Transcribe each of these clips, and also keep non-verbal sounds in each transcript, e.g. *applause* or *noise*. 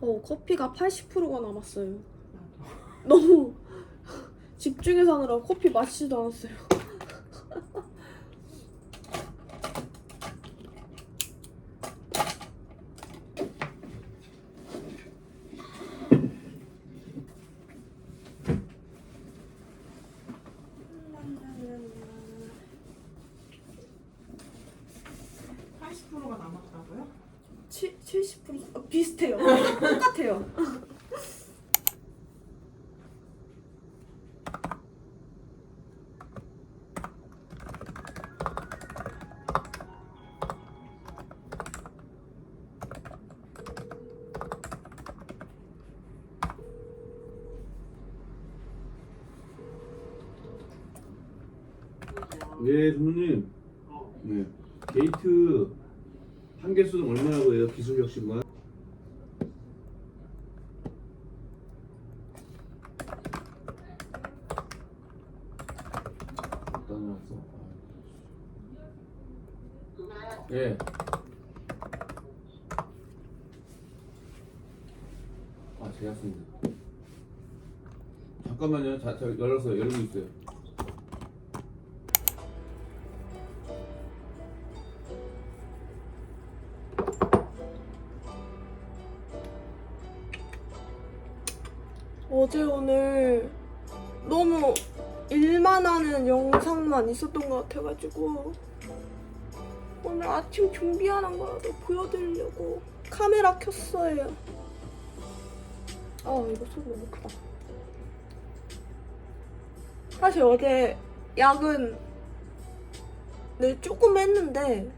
어, 커피가 80%가 남았어요. 너무 *laughs* 집중해서 하느라 커피 마시지도 않았어요. 팔십 프로가 남았다고요? 7, 70% 어, 비슷해요. *laughs* 똑같아요. 네, 선생님. 네. 게이트 한 개수는 얼마라고 해요? 기술 혁신만? 예. 아, 제가 씁니다. 잠깐만요. 자, 저 열었어요. 열고 있어요. 어제 오늘 너무 일만 하는 영상만 있었던 것 같아가지고 오늘 아침 준비하는 거라도 보여드리려고 카메라 켰어요. 아 이거 소리 너무 크다. 사실 어제 야근을 조금 했는데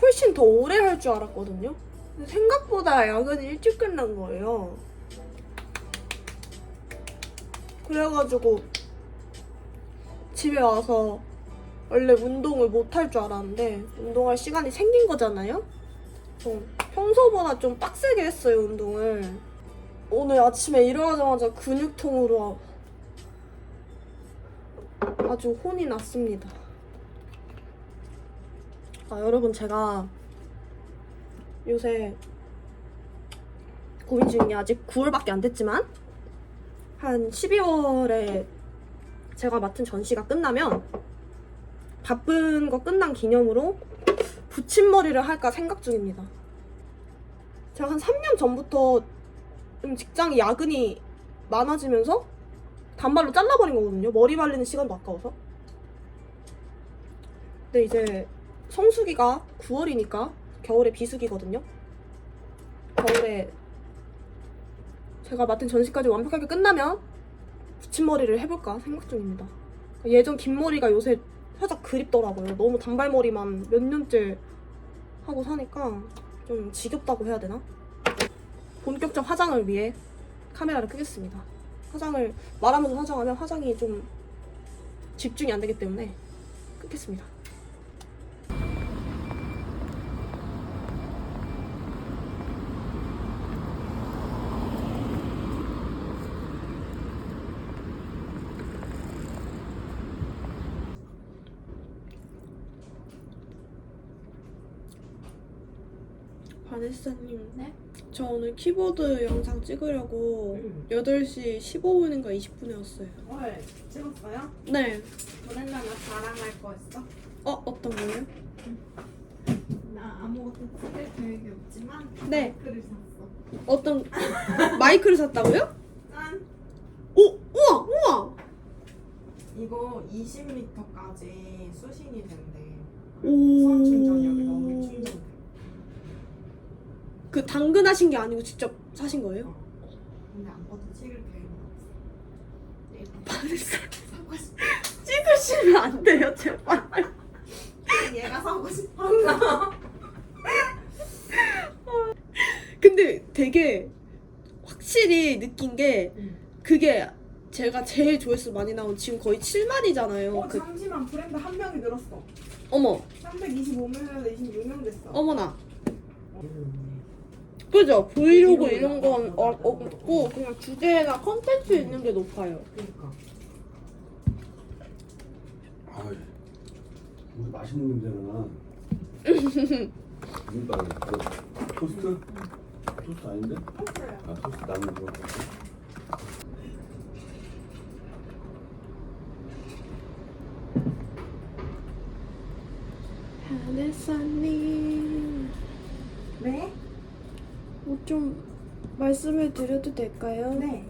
훨씬 더 오래 할 줄 알았거든요. 생각보다 야근이 일찍 끝난 거예요. 그래가지고 집에 와서 원래 운동을 못 할 줄 알았는데 운동할 시간이 생긴 거잖아요. 좀 평소보다 좀 빡세게 했어요 운동을. 오늘 아침에 일어나자마자 근육통으로 아주 혼이 났습니다. 아 여러분 제가 요새 고민 게 아직 9월밖에 안 됐지만 한 12월에 제가 맡은 전시가 끝나면 바쁜 거 끝난 기념으로 붙임머리를 할까 생각 중입니다. 제가 한 3년 전부터 좀 직장이 야근이 많아지면서 단발로 잘라버린 거거든요. 머리 말리는 시간도 아까워서. 근데 이제 성수기가 9월이니까 겨울에 비수기거든요. 겨울에 제가 맡은 전시까지 완벽하게 끝나면 붙임머리를 해볼까 생각 중입니다. 예전 긴 머리가 요새 살짝 그립더라고요. 너무 단발머리만 몇 년째 하고 사니까 좀 지겹다고 해야 되나? 본격적 화장을 위해 카메라를 끄겠습니다. 화장을 말하면서 화장하면 화장이 좀 집중이 안 되기 때문에 끄겠습니다. 바네사님, 네? 저 오늘 키보드 영상 찍으려고 8시 15분인가 20분에 왔어요. 헐 찍었어요? 네. 나 자랑할 거 있어? 어, 어떤 거요? 나 아무것도 찍을 계획이 없지만 네. 글을 샀어 어떤 마이크를 샀다고요? 짠! 오, 우와, 우와. 이거 20m까지 수신이 된대 오. 우선 충전 여기 너무 충전돼 그 당근하신 게 아니고 직접 사신 거예요? 근데 아무것도 찍을 계획은 없어 바네사 사고 싶어 찍으시면 안 돼요, 제발. 얘가 사고 싶었나? *laughs* 근데 되게 확실히 느낀 게 응. 그게 제가 제일 조회수 많이 나온 지금 거의 7만이잖아요. 어 그, 잠시만 브랜드 한 명이 늘었어 어머, 325명에서 26명 됐어 어머나. 그죠? 브이로그 이런 건 어- 거. 없고 그냥 주제나 컨텐츠 있는 게 높아요. 그러니까 아, 무슨 맛있는 냄새가 나. 무슨 빵이야? 토스트? 토스트 아닌데? 아 토스트 남은 거 네? 뭐 좀 말씀을 드려도 될까요? 네.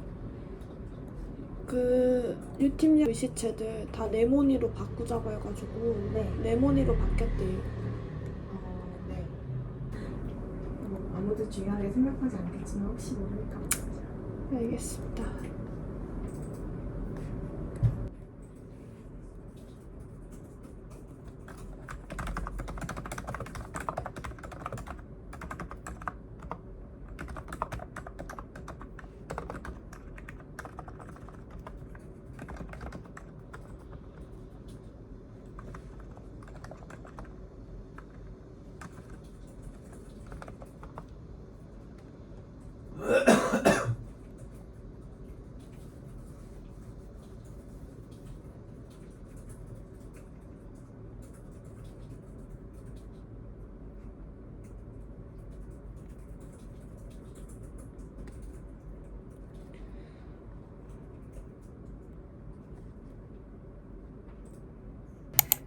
그 유팀장 글씨체들 다 네모니로 바꾸자고 해가지고 네. 네모니로 바뀌었대요 어, 네. 뭐, 아무도 중요하게 생각하지 않겠지만 혹시 모르니까. 알겠습니다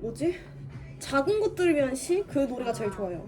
뭐지? 작은 것들을 시? 그 노래가 제일 좋아요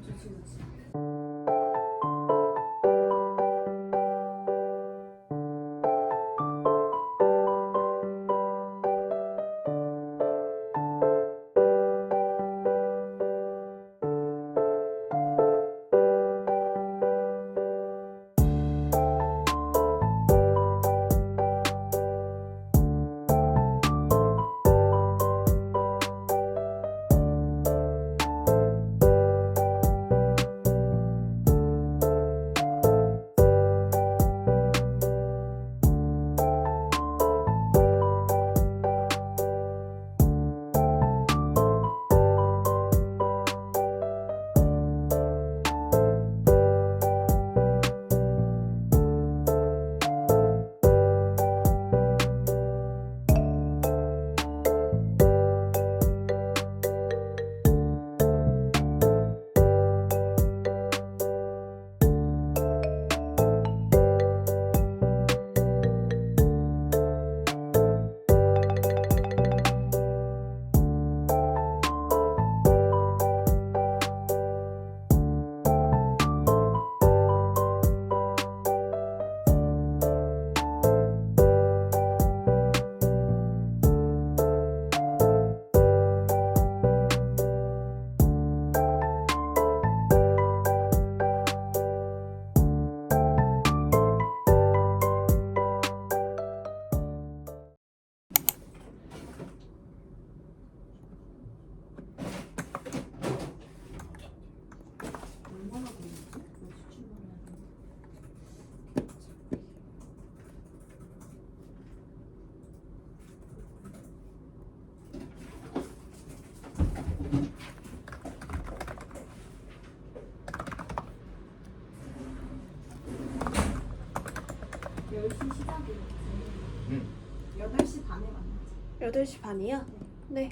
8시 반이요? 네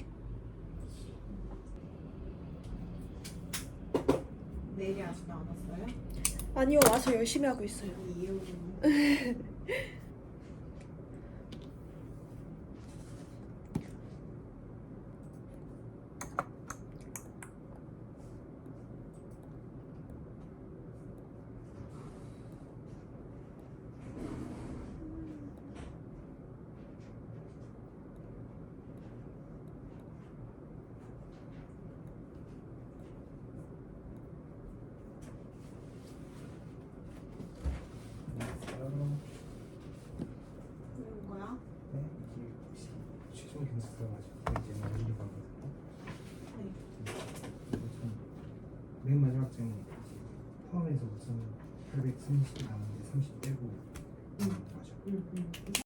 내일이 아직 안 왔어요? 아니요 와서 열심히 하고 있어요 이이 *laughs* 후로. 그런 거야? 네, 이게 혹시 최종 경사가지고 이제 마무리 가거든요. 네. 맨 마지막 장이 포함해서 우선 830 나오는데 30 빼고 응. 맞아. 응, 응.